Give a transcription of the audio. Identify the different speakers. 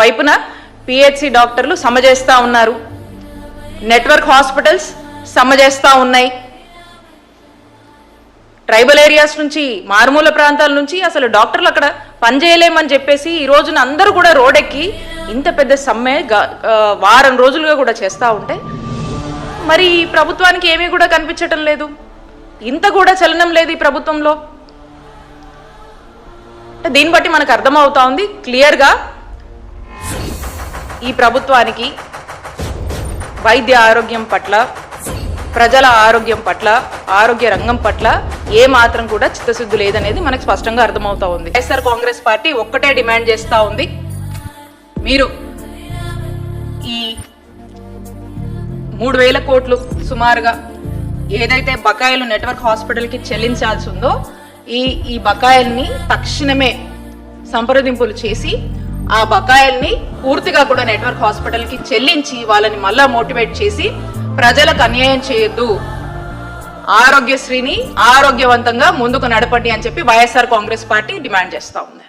Speaker 1: వైపున పిహెచ్సి డాక్టర్లు సమ చేస్తా ఉన్నారు. నెట్వర్క్ హాస్పిటల్స్ సమ చేస్తా ఉన్నాయి. ట్రైబల్ ఏరియాస్ నుంచి మారుమూల ప్రాంతాల నుంచి అసలు డాక్టర్లు అక్కడ పనిచేయలేమని చెప్పేసి ఈ రోజున అందరూ కూడా రోడెక్కి ఇంత పెద్ద సమ్మె వారం రోజులుగా కూడా చేస్తూ ఉంటే మరి ఈ ప్రభుత్వానికి ఏమీ కూడా కనిపించటం లేదు. ఇంత కూడా చలనం లేదు ఈ ప్రభుత్వంలో. అంటే దీన్ని బట్టి మనకు అర్థమవుతా ఉంది. క్లియర్గా ఈ ప్రభుత్వానికి వైద్య ఆరోగ్యం పట్ల ప్రజల ఆరోగ్యం పట్ల ఆరోగ్య రంగం పట్ల ఏ మాత్రం కూడా చిత్తశుద్ధి లేదనేది మనకు స్పష్టంగా అర్థమవుతా ఉంది. వైఎస్ఆర్ కాంగ్రెస్ పార్టీ ఒక్కటే డిమాండ్ చేస్తూ ఉంది. మీరు ఈ మూడు వేల కోట్లు సుమారుగా ఏదైతే బకాయిలు నెట్వర్క్ హాస్పిటల్కి చెల్లించాల్సి ఉందో ఈ ఈ బకాయిల్ని తక్షణమే సంప్రదింపులు చేసి ఆ బకాయిల్ని పూర్తిగా కూడా నెట్వర్క్ హాస్పిటల్కి చెల్లించి వాళ్ళని మళ్ళా మోటివేట్ చేసి ప్రజలకు అన్యాయం చేయొద్దు. ఆరోగ్యశ్రీని ఆరోగ్యవంతంగా ముందుకు నడపండి అని చెప్పి వైఎస్ఆర్ కాంగ్రెస్ పార్టీ డిమాండ్ చేస్తా ఉంది.